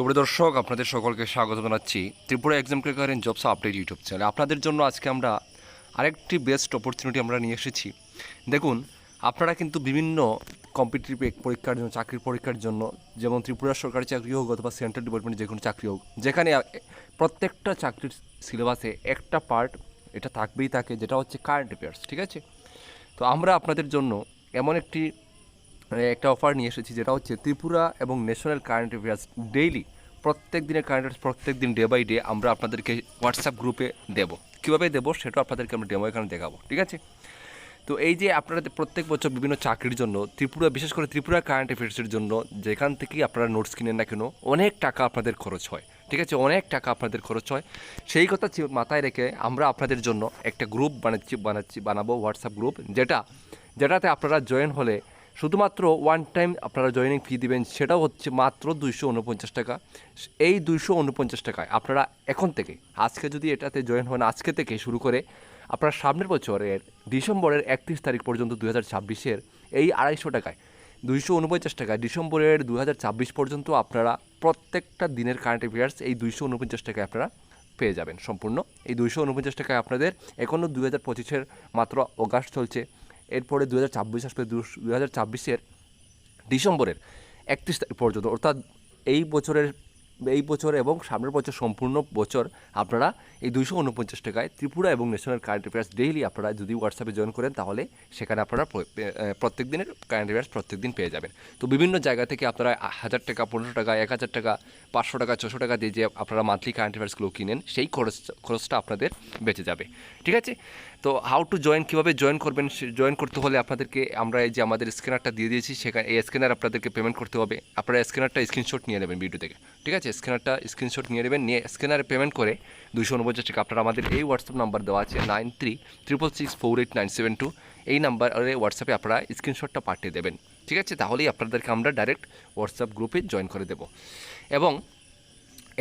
সুপ্রিয় দর্শক আপনাদের সকলকে স্বাগত জানাচ্ছি Tripura exam cracker and jobs update YouTube চ্যানেলে আপনাদের জন্য আজকে আমরা আরেকটি বেস্ট অপরচুনিটি আমরা নিয়ে এসেছি। দেখুন, আপনারা কিন্তু বিভিন্ন কম্পিটিটিভ পরীক্ষার জন্য, চাকরির পরীক্ষার জন্য, যেমন ত্রিপুরা সরকারি চাকরি হোক অথবা সেন্ট্রাল ডিপার্টমেন্টে যে কোনো চাকরি হোক, যেখানে প্রত্যেকটা চাকরির সিলেবাসে একটা পার্ট এটা থাকবেই থাকে যেটা হচ্ছে কারেন্ট অ্যাফেয়ার্স ঠিক আছে? তো আমরা আপনাদের জন্য এমন একটি একটা অফার নিয়ে এসেছি, যেটা হচ্ছে ত্রিপুরা এবং ন্যাশনাল কারেন্ট অ্যাফেয়ার্স ডেইলি প্রত্যেক দিনের কারেন্ট অ্যাফেয়ার্স প্রত্যেক দিন ডে বাই ডে আমরা আপনাদেরকে হোয়াটসঅ্যাপ গ্রুপে দেবো। কীভাবে দেবো সেটা আপনাদেরকে আমরা ডেমো এখানে দেখাবো, ঠিক আছে? তো এই যে আপনারা প্রত্যেক বছর বিভিন্ন চাকরির জন্য, ত্রিপুরা, বিশেষ করে ত্রিপুরা কারেন্ট অ্যাফেয়ার্সের জন্য যেখান থেকেই আপনারা নোটস কিনেন না কেন, অনেক টাকা আপনাদের খরচ হয়, ঠিক আছে? অনেক টাকা আপনাদের খরচ হয়। সেই কথা মাথায় রেখে আমরা আপনাদের জন্য একটা গ্রুপ বানাচ্ছি বানাচ্ছি, বানাবো হোয়াটসঅ্যাপ গ্রুপ যেটা, যেটাতে আপনারা জয়েন হলে শুধুমাত্র ওয়ান টাইম আপনারা জয়েনিং ফি দিবেন, সেটাও হচ্ছে মাত্র দুইশো উনপঞ্চাশ টাকা। এই দুইশো উনপঞ্চাশ টাকায় আপনারা এখন থেকে, আজকে যদি এটাতে জয়েন হন, আজকে থেকে শুরু করে আপনারা সামনের বছরের ডিসেম্বরের একত্রিশ তারিখ পর্যন্ত দু হাজার ছাব্বিশের এই আড়াইশো টাকায়, দুইশো উনপঞ্চাশ টাকায় ডিসেম্বরের দু হাজার ছাব্বিশ পর্যন্ত আপনারা প্রত্যেকটা দিনের কারেন্ট অ্যাফেয়ার্স এই দুইশো উনপঞ্চাশ টাকায় আপনারা পেয়ে যাবেন সম্পূর্ণ। এই দুইশো উনপঞ্চাশ টাকায় আপনাদের এখনও দু হাজার পঁচিশের মাত্র অগাস্ট চলছে। এরপরে দু হাজার ছাব্বিশ আসবে দু হাজার ছাব্বিশের ডিসেম্বরের একত্রিশ তারিখ পর্যন্ত। অর্থাৎ এই বছরের এই বছর এবং সামনের বছর সম্পূর্ণ বছর আপনারা এই দুইশো উনপঞ্চাশ টাকায় ত্রিপুরা এবং ন্যাশনাল কারেন্ট অ্যাফেয়ার্স ডেইলি আপনারা যদি হোয়াটসঅ্যাপে জয়েন করেন, তাহলে সেখানে আপনারা প্রত্যেক দিনের কারেন্ট অ্যাফেয়ার্স প্রত্যেক দিন পেয়ে যাবেন। তো বিভিন্ন জায়গা থেকে আপনারা হাজার টাকা, পনেরোশো টাকা, এক হাজার টাকা, পাঁচশো টাকা, ছশো টাকা দিয়ে যে আপনারা মান্থলি কারেন্ট অ্যাফেয়ার্সগুলো কিনেন, সেই খরচ, খরচটা আপনাদের বেঁচে যাবে। ঠিক আছে? তো হাউ টু জয়েন কীভাবে জয়েন করবেন জয়েন করতে হলে আপনাদেরকে আমরা এই যে আমাদের স্ক্যানারটা দিয়ে দিয়েছি, সেখানে, এই স্ক্যানার আপনাদেরকে পেমেন্ট করতে হবে। আপনারা স্ক্যানারটা স্ক্রিনশট নিয়ে নেবেন ভিডিও থেকে। ঠিক আছে? স্ক্যানারটা স্ক্রিনশট নিয়ে নেবেন, নিয়ে স্ক্যানারে পেমেন্ট করে দুশো উনপঞ্চাশ টাকা আপনারা আমাদের এই হোয়াটসঅ্যাপ নাম্বার দেওয়া আছে nine three triple six four eight nine seven two এই নাম্বারে হোয়াটসঅ্যাপে আপনারা স্ক্রিনশটটা পাঠিয়ে দেবেন। ঠিক আছে? তাহলেই আপনাদেরকে আমরা ডাইরেক্ট হোয়াটসঅ্যাপ গ্রুপে জয়েন করে দেবো। এবং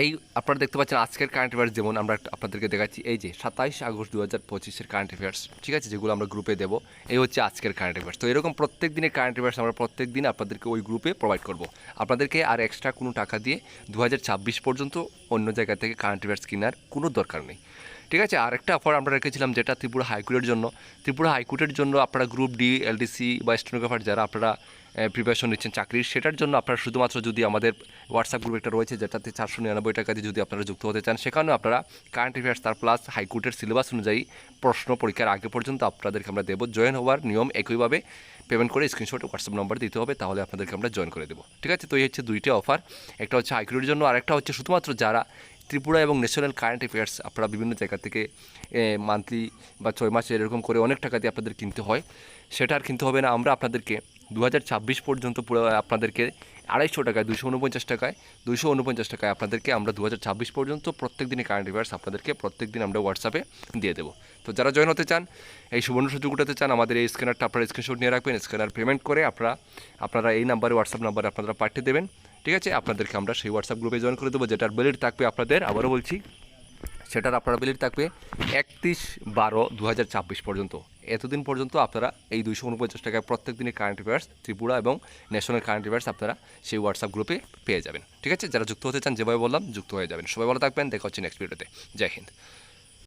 এই আপনারা দেখতে পাচ্ছেন আজকের কারেন্ট অ্যাফেয়ার্স যেমন আমরা আপনাদেরকে দেখাচ্ছি, এই যে সাতাইশ আগস্ট দু হাজার পঁচিশের কারেন্ট অ্যাফেয়ার্স ঠিক আছে? যেগুলো আমরা গ্রুপে দেবো, এই হচ্ছে আজকের কারেন্ট অ্যাফেয়ার্স তো এরকম প্রত্যেক দিনের কারেন্ট অ্যাফেয়ার্স আমরা প্রত্যেক দিন আপনাদেরকে ওই গ্রুপে প্রোভাইড করব। আপনাদেরকে আর এক্সট্রা কোনো টাকা দিয়ে দু হাজার ছাব্বিশ পর্যন্ত অন্য জায়গা থেকে কারেন্ট অ্যাফেয়ার্স কেনার কোনো দরকার নেই। ঠিক আছে? আরেকটা অফার আমরা রেখেছিলাম যেটা ত্রিপুরা হাইকোর্টের জন্য। ত্রিপুরা হাইকোর্টের জন্য আপনারা গ্রুপ ডি এলডিসি বা স্টেনোগ্রাফার যারা আপনারা প্রিপারেশন নিচ্ছেন চাকরির, সেটার জন্য আপনারা শুধুমাত্র যদি আমাদের হোয়াটসঅ্যাপ গ্রুপ একটা রয়েছে যেটাতে চারশো নিরানব্বই টাকা দিয়ে যদি আপনারা যুক্ত হতে চান, সেখানেও আপনারা কারেন্ট অ্যাফেয়ার্স তার প্লাস হাইকোর্টের সিলেবাস অনুযায়ী প্রশ্ন পরীক্ষার আগে পর্যন্ত আপনাদেরকে আমরা দেবো। জয়েন হওয়ার নিয়ম একইভাবে পেমেন্ট করে স্ক্রিনশট হোয়াটসঅ্যাপ নাম্বার দিতে হবে, তাহলে আপনাদেরকে আমরা জয়েন করে দেবো। ঠিক আছে? তো এই হচ্ছে দুইটা অফার একটা হচ্ছে হাইকোর্টের জন্য আর একটা হচ্ছে শুধুমাত্র যারা ত্রিপুরা এবং ন্যাশনাল কারেন্ট অ্যাফেয়ার্স আপনারা বিভিন্ন জায়গা থেকে মান্থলি বা ছয় মাসে এরকম করে অনেক টাকা দিয়ে আপনাদের কিনতে হয়। সেটা আর কিনতে হবে না। আমরা আপনাদেরকে দু হাজার ছাব্বিশ পর্যন্ত পুরো আপনাদেরকে আড়াইশো টাকায়, দুশো উনপঞ্চাশ টাকায়, দুশো উনপঞ্চাশ টাকায় আপনাদেরকে আমরা দু হাজার ছাব্বিশ পর্যন্ত প্রত্যেক দিনে কারেন্ট অ্যাফেয়ার্স আপনাদেরকে প্রত্যেক দিন আমরা হোয়াটসঅ্যাপে দিয়ে দেবো। তো যারা জয়েন হতে চান, এই সুবর্ণ সুযোগ উঠাতে চান, আমাদের এই স্ক্যানারটা আপনারা স্ক্রিনশট নিয়ে রাখবেন। স্ক্যানার পেমেন্ট করে আপনারা আপনারা এই নাম্বারে হোয়াটসঅ্যাপ নাম্বারে আপনারা পাঠিয়ে দেবেন। ঠিক আছে? আপনাদেরকে আমরা সেই হোয়াটসঅ্যাপ গ্রুপে জয়েন করে দেবো। যেটার বেলিট থাকবে আপনাদের, আবারও বলছি, সেটার আপনারা বেলিট থাকবে একত্রিশ বারো দু পর্যন্ত। এতদিন পর্যন্ত আপনারা এই দুইশো উনপঞ্চাশ টাকায় প্রত্যেক দিনের কারেন্ট অ্যাফেয়ার্স ত্রিপুরা এবং ন্যাশনাল কারেন্ট অ্যাফেয়ার্স আপনারা সেই হোয়াটসঅ্যাপ গ্রুপে পেয়ে যাবেন। ঠিক আছে? যারা যুক্ত হতে চান, যেভাবে বললাম, যুক্ত হয়ে যাবেন। সবাই ভালো থাকবেন। দেখা হচ্ছে নেক্সট ভিডিওতে জয় হিন্দ।